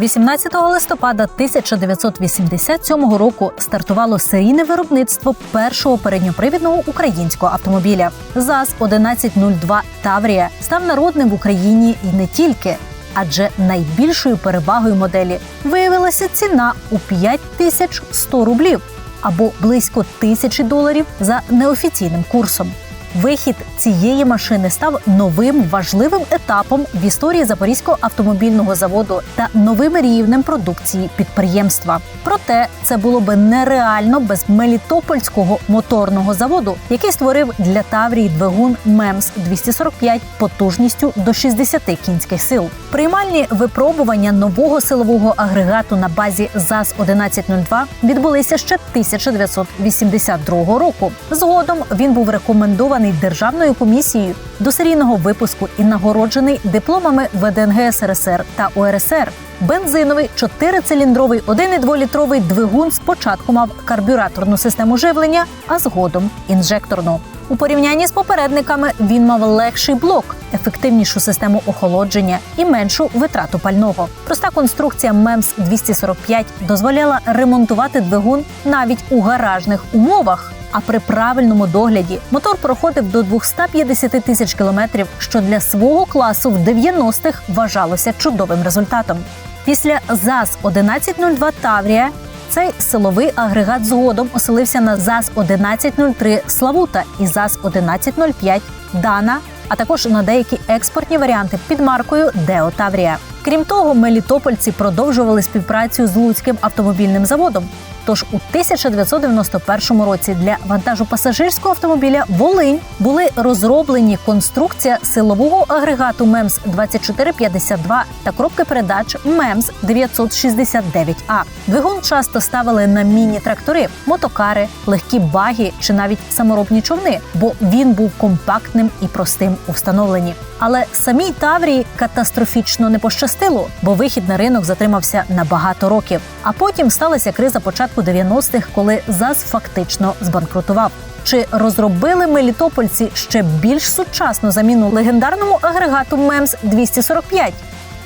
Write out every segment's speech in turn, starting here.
18 листопада 1987 року стартувало серійне виробництво першого передньопривідного українського автомобіля. ЗАЗ 1102 Таврія став народним в Україні і не тільки. Адже найбільшою перевагою моделі виявилася ціна у 5100 рублів або близько тисячі доларів за неофіційним курсом. Вихід цієї машини став новим важливим етапом в історії Запорізького автомобільного заводу та новим рівнем продукції підприємства. Проте це було би нереально без Мелітопольського моторного заводу, який створив для Таврії двигун МЕМС 245 потужністю до 60 кінських сил. Приймальні випробування нового силового агрегату на базі ЗАЗ 1102 відбулися ще 1982 року. Згодом він був рекомендований державною комісією до серійного випуску і нагороджений дипломами ВДНГ СРСР та УРСР. Бензиновий чотирициліндровий 1,2-літровий двигун спочатку мав карбюраторну систему живлення, а згодом інжекторну. У порівнянні з попередниками він мав легший блок, ефективнішу систему охолодження і меншу витрату пального. Проста конструкція МЕМС 245 дозволяла ремонтувати двигун навіть у гаражних умовах. А при правильному догляді мотор проходив до 250 тисяч кілометрів, що для свого класу в 90-х вважалося чудовим результатом. Після ЗАЗ 1102 Таврія цей силовий агрегат згодом оселився на ЗАЗ 1103 Славута і ЗАЗ 1105 Дана, а також на деякі експортні варіанти під маркою Део Таврія. Крім того, мелітопольці продовжували співпрацю з Луцьким автомобільним заводом. Тож у 1991 році для вантажу пасажирського автомобіля Волинь були розроблені конструкція силового агрегату МЕМС 2452 та коробки передач МЕМС 969А. Двигун часто ставили на міні-трактори, мотокари, легкі баги чи навіть саморобні човни, бо він був компактним і простим у встановленні. Але самій Таврії катастрофічно не пощастило, бо вихід на ринок затримався на багато років. А потім сталася криза початку 90-х, коли ЗАЗ фактично збанкрутував. Чи розробили мелітопольці ще більш сучасну заміну легендарному агрегату МЕМС 245?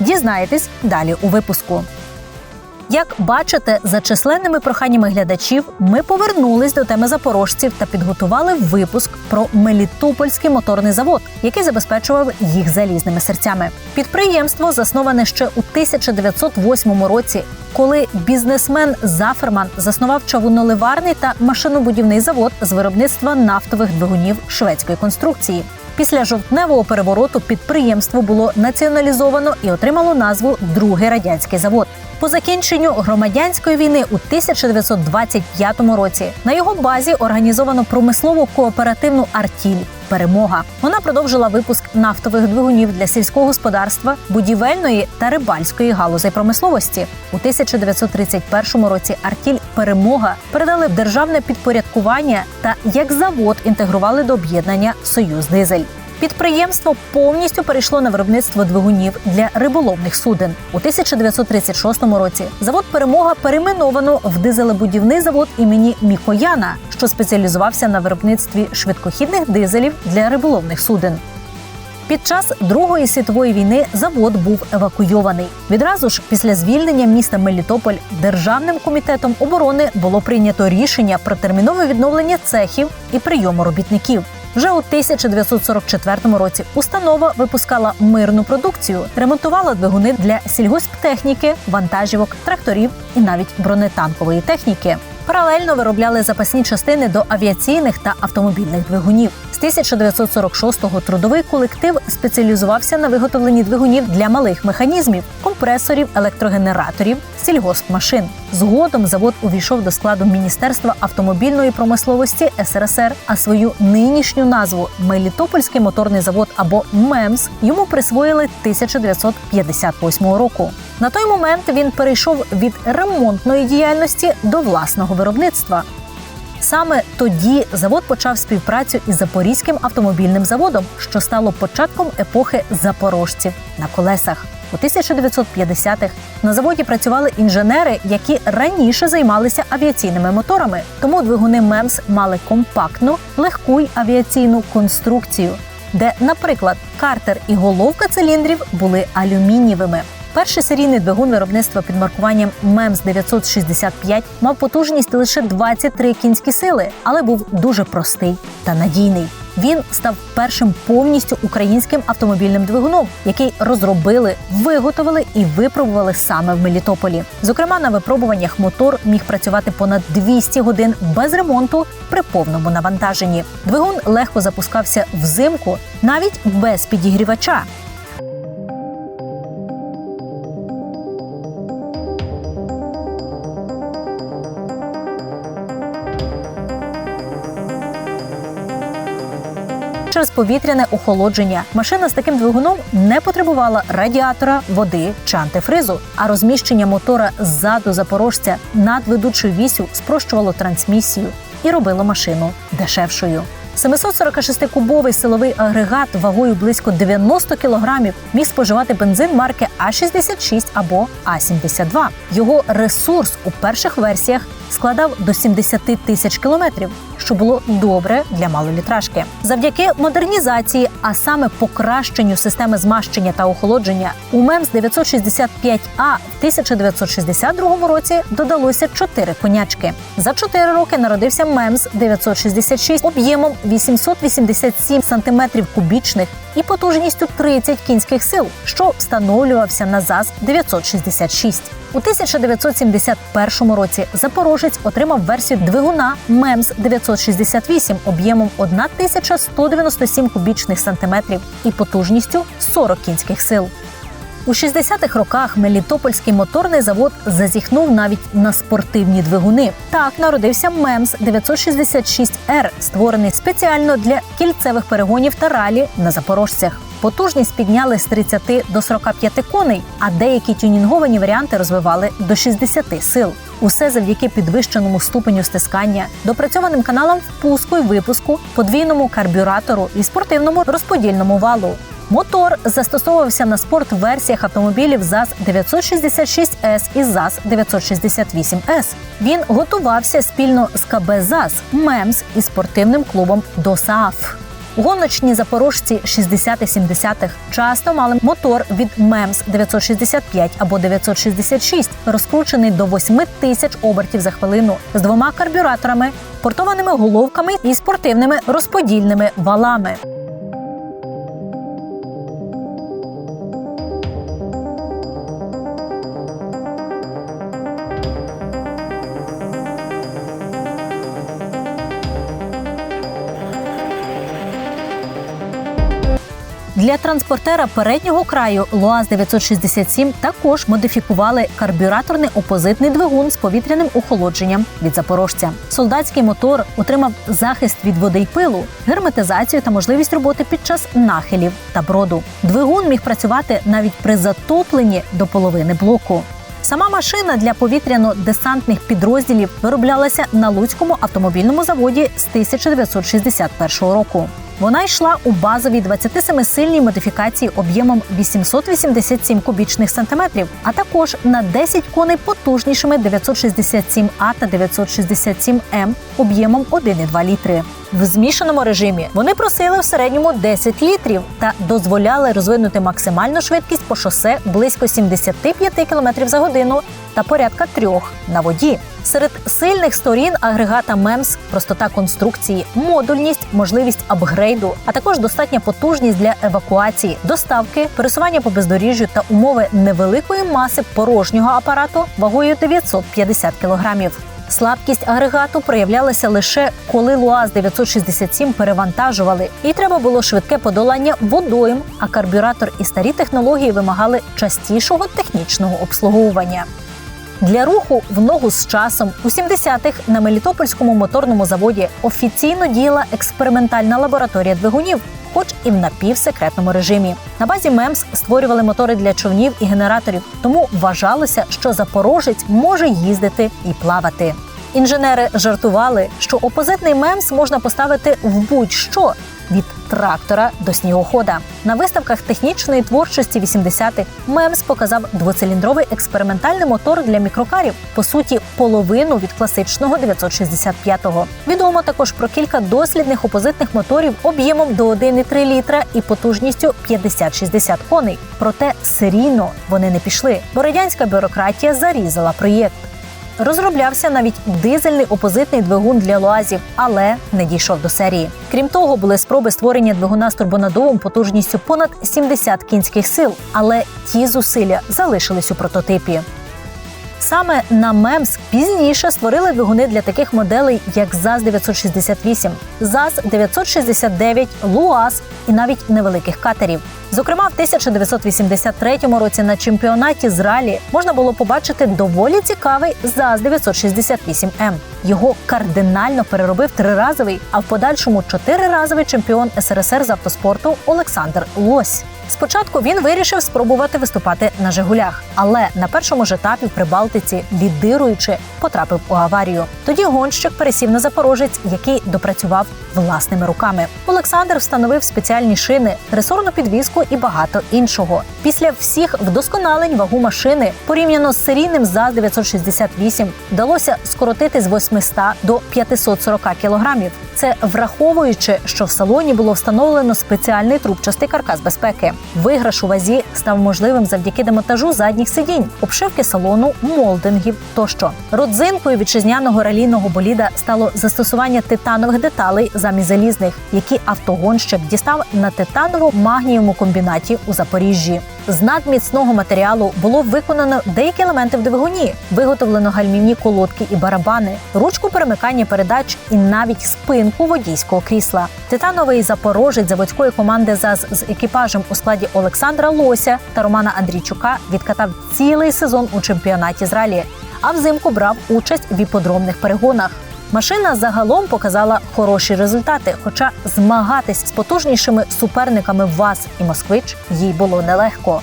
Дізнаєтесь далі у випуску. Як бачите, за численними проханнями глядачів ми повернулись до теми запорожців та підготували випуск про Мелітопольський моторний завод, який забезпечував їх залізними серцями. Підприємство засноване ще у 1908 році, коли бізнесмен Заферман заснував чавуноливарний та машинобудівний завод з виробництва нафтових двигунів шведської конструкції. Після жовтневого перевороту підприємство було націоналізовано і отримало назву Другий радянський завод. По закінченню громадянської війни у 1925 році на його базі організовано промислову кооперативну артіль. Перемога вона продовжила випуск нафтових двигунів для сільського господарства, будівельної та рибальської галузей промисловості. У 1931 році артіль Перемога передали в державне підпорядкування та як завод інтегрували до об'єднання Союз Дизель. Підприємство повністю перейшло на виробництво двигунів для риболовних суден. У 1936 році завод Перемога перейменовано в дизелебудівний завод імені Мікояна, що спеціалізувався на виробництві швидкохідних дизелів для риболовних суден. Під час Другої світової війни завод був евакуйований. Відразу ж після звільнення міста Мелітополь державним комітетом оборони було прийнято рішення про термінове відновлення цехів і прийому робітників. Вже у 1944 році установа випускала мирну продукцію, ремонтувала двигуни для сільгосптехніки, вантажівок, тракторів і навіть бронетанкової техніки. Паралельно виробляли запасні частини до авіаційних та автомобільних двигунів. З 1946-го трудовий колектив спеціалізувався на виготовленні двигунів для малих механізмів, компресорів, електрогенераторів, сільгоспмашин. Згодом завод увійшов до складу Міністерства автомобільної промисловості СРСР, а свою нинішню назву Мелітопольський моторний завод або МЕМС йому присвоїли 1958 року. На той момент він перейшов від ремонтної діяльності до власного виробництва. Саме тоді завод почав співпрацю із Запорізьким автомобільним заводом, що стало початком епохи запорожців на колесах. У 1950-х на заводі працювали інженери, які раніше займалися авіаційними моторами. Тому двигуни МЕМС мали компактну, легку й авіаційну конструкцію, де, наприклад, картер і головка циліндрів були алюмінієвими. Перший серійний двигун виробництва під маркуванням МЕМС 965 мав потужність лише 23 кінські сили, але був дуже простий та надійний. Він став першим повністю українським автомобільним двигуном, який розробили, виготовили і випробували саме в Мелітополі. Зокрема, на випробуваннях мотор міг працювати понад 200 годин без ремонту при повному навантаженні. Двигун легко запускався взимку, навіть без підігрівача. Через повітряне охолодження машина з таким двигуном не потребувала радіатора, води чи антифризу, а розміщення мотора ззаду запорожця над ведучою вісю спрощувало трансмісію і робило машину дешевшою. 746-кубовий силовий агрегат вагою близько 90 кілограмів міг споживати бензин марки А66 або А72. Його ресурс у перших версіях складав до 70 тисяч кілометрів, що було добре для малолітражки. Завдяки модернізації, а саме покращенню системи змащення та охолодження, у МЕМС 965 а в 1962 році додалося 4 конячки. За 4 роки народився МЕМС 966 об'ємом 887 сантиметрів кубічних і потужністю 30 кінських сил, що встановлювався на ЗАЗ 966. У 1971 році Запорожець отримав версію двигуна МЕМС 968 об'ємом 1197 кубічних сантиметрів і потужністю 40 кінських сил. У 60-х роках Мелітопольський моторний завод зазіхнув навіть на спортивні двигуни. Так народився МЕМС 966Р, створений спеціально для кільцевих перегонів та ралі на запорожцях. Потужність підняли з 30 до 45 коней, а деякі тюнінговані варіанти розвивали до 60 сил. Усе завдяки підвищеному ступеню стискання, допрацьованим каналам впуску і випуску, подвійному карбюратору і спортивному розподільному валу. Мотор застосовувався на спорт-версіях автомобілів ЗАЗ 966С і ЗАЗ 968С. Він готувався спільно з КБ ЗАЗ, МЕМС і спортивним клубом ДОСААФ. Гоночні запорожці 60-70-х часто мали мотор від МЕМС 965 або 966, розкручений до 8 тисяч обертів за хвилину з двома карбюраторами, портованими головками і спортивними розподільними валами. Для транспортера переднього краю ЛуАЗ 967 також модифікували карбюраторний опозитний двигун з повітряним охолодженням від запорожця. Солдатський мотор отримав захист від води й пилу, герметизацію та можливість роботи під час нахилів та броду. Двигун міг працювати навіть при затопленні до половини блоку. Сама машина для повітряно-десантних підрозділів вироблялася на Луцькому автомобільному заводі з 1961 року. Вона йшла у базовій 27-сильній модифікації об'ємом 887 кубічних сантиметрів, а також на 10 коней потужнішими 967 а та 967 м об'ємом 1,2 літри. В змішаному режимі вони просили в середньому 10 літрів та дозволяли розвинути максимальну швидкість по шосе близько 75 км за годину та порядка трьох на воді. Серед сильних сторін агрегата МЕМС простота конструкції, модульність, можливість апгрейду, а також достатня потужність для евакуації, доставки, пересування по бездоріжжю та умови невеликої маси порожнього апарату вагою 950 кілограмів. Слабкість агрегату проявлялася лише коли ЛуАЗ 967 перевантажували, і треба було швидке подолання водойм, а карбюратор і старі технології вимагали частішого технічного обслуговування. Для руху в ногу з часом. У 70-х на Мелітопольському моторному заводі офіційно діяла експериментальна лабораторія двигунів, хоч і в напівсекретному режимі. На базі МЕМС створювали мотори для човнів і генераторів, тому вважалося, що запорожець може їздити і плавати. Інженери жартували, що опозитний МЕМС можна поставити в будь-що, від трактора до снігохода. На виставках технічної творчості 80-х Мемс показав двоциліндровий експериментальний мотор для мікрокарів, по суті, половину від класичного 965-го. Відомо також про кілька дослідних опозитних моторів об'ємом до 1,3 літра і потужністю 50-60 коней. Проте серійно вони не пішли, бо радянська бюрократія зарізала проєкт. Розроблявся навіть дизельний опозитний двигун для луазів, але не дійшов до серії. Крім того, були спроби створення двигуна з турбонадовом потужністю понад 70 кінських сил, але ті зусилля залишились у прототипі. Саме на МЕМС пізніше створили двигуни для таких моделей, як ЗАЗ-968, ЗАЗ-969, ЛУАЗ і навіть невеликих катерів. Зокрема, в 1983 році на чемпіонаті з ралі можна було побачити доволі цікавий ЗАЗ-968М. Його кардинально переробив триразовий, а в подальшому чотириразовий чемпіон СРСР з автоспорту Олександр Лось. Спочатку він вирішив спробувати виступати на Жигулях, але на першому ж етапі в Прибалтиці, лідируючи, потрапив у аварію. Тоді гонщик пересів на запорожець, який допрацював власними руками. Олександр встановив спеціальні шини, ресорну підвізку і багато іншого. Після всіх вдосконалень вагу машини порівняно з серійним ЗАЗ 968 вдалося скоротити з 800 до 540 кілограмів. Це враховуючи, що в салоні було встановлено спеціальний трубчастий каркас безпеки. Виграш у вазі став можливим завдяки демонтажу задніх сидінь, обшивки салону, молдингів тощо. Родзинкою вітчизняного ралійного боліда стало застосування титанових деталей замість залізних, які автогонщик дістав на титаново-магнієвому комбінаті у Запоріжжі. З надміцного матеріалу було виконано деякі елементи в двигуні, виготовлено гальмівні колодки і барабани, ручку перемикання передач і навіть спинку водійського крісла. Титановий запорожець заводської команди ЗАЗ з екіпажем у складі Олександра Лося та Романа Андрійчука відкатав цілий сезон у чемпіонаті з ралі, а взимку брав участь в іподромних перегонах. Машина загалом показала хороші результати, хоча змагатись з потужнішими суперниками ВАЗ і Москвич їй було нелегко.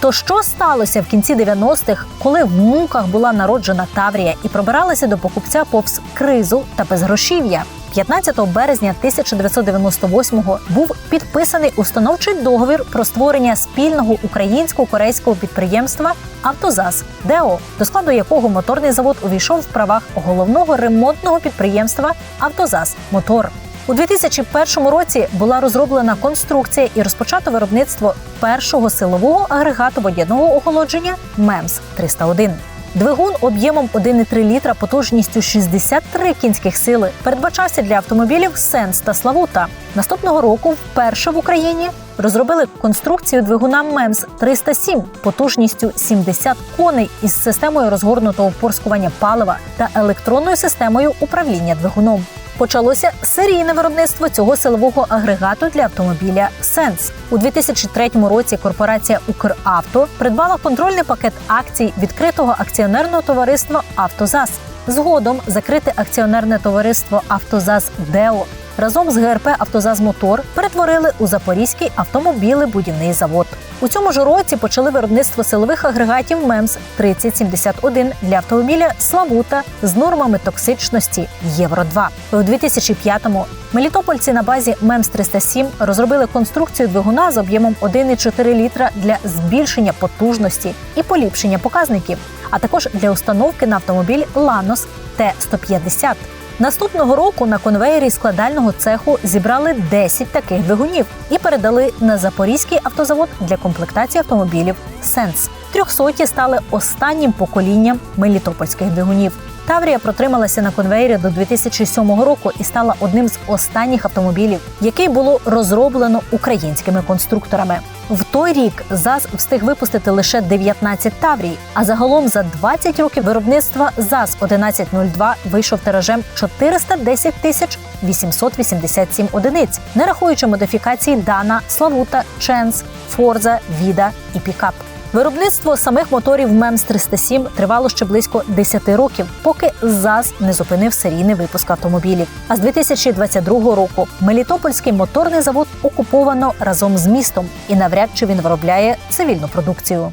То що сталося в кінці 90-х, коли в муках була народжена Таврія і пробиралася до покупця повз кризу та безгрошів'я? 15 березня 1998-го був підписаний установчий договір про створення спільного українсько-корейського підприємства Автозас ДЕО, до складу якого моторний завод увійшов в правах головного ремонтного підприємства Автозас Мотор. У 2001 році була розроблена конструкція і розпочато виробництво першого силового агрегату водяного охолодження МЕМС 301 Двигун об'ємом 1,3 літра потужністю 63 кінських сили передбачався для автомобілів Сенс та Славута. Наступного року вперше в Україні розробили конструкцію двигуна МЕМС 307 потужністю 70 коней із системою розгорнутого впорскування палива та електронною системою управління двигуном почалося серійне виробництво цього силового агрегату для автомобіля Сенс у 2003 році. Корпорація Укравто придбала контрольний пакет акцій відкритого акціонерного товариства Автозас. Згодом закрите акціонерне товариство Автозас Део разом з ГРП «Автозазмотор» перетворили у Запорізький автомобілебудівний завод. У цьому ж році почали виробництво силових агрегатів МЕМС 3071 для автомобіля Славута з нормами токсичності Євро 2 У 2005-му Мелітопольці на базі МЕМС 307 розробили конструкцію двигуна з об'ємом 1,4 літра для збільшення потужності і поліпшення показників, а також для установки на автомобіль Ланос Т-150. Наступного року на конвеєрі складального цеху зібрали 10 таких двигунів і передали на запорізький автозавод для комплектації автомобілів Сенс. Трьохсоті стали останнім поколінням мелітопольських двигунів. Таврія протрималася на конвеєрі до 2007 року і стала одним з останніх автомобілів, який було розроблено українськими конструкторами. В той рік ЗАЗ встиг випустити лише 19 таврій. А загалом за 20 років виробництва ЗАЗ 1102 вийшов тиражем 410 тисяч 887 одиниць, не рахуючи модифікації Дана, Славута, Ченс, Форза, Віда і Пікап. Виробництво самих моторів МЕМС 307 тривало ще близько 10 років, поки ЗАЗ не зупинив серійний випуск автомобілів. А з 2022 року Мелітопольський моторний завод окуповано разом з містом, і навряд чи він виробляє цивільну продукцію.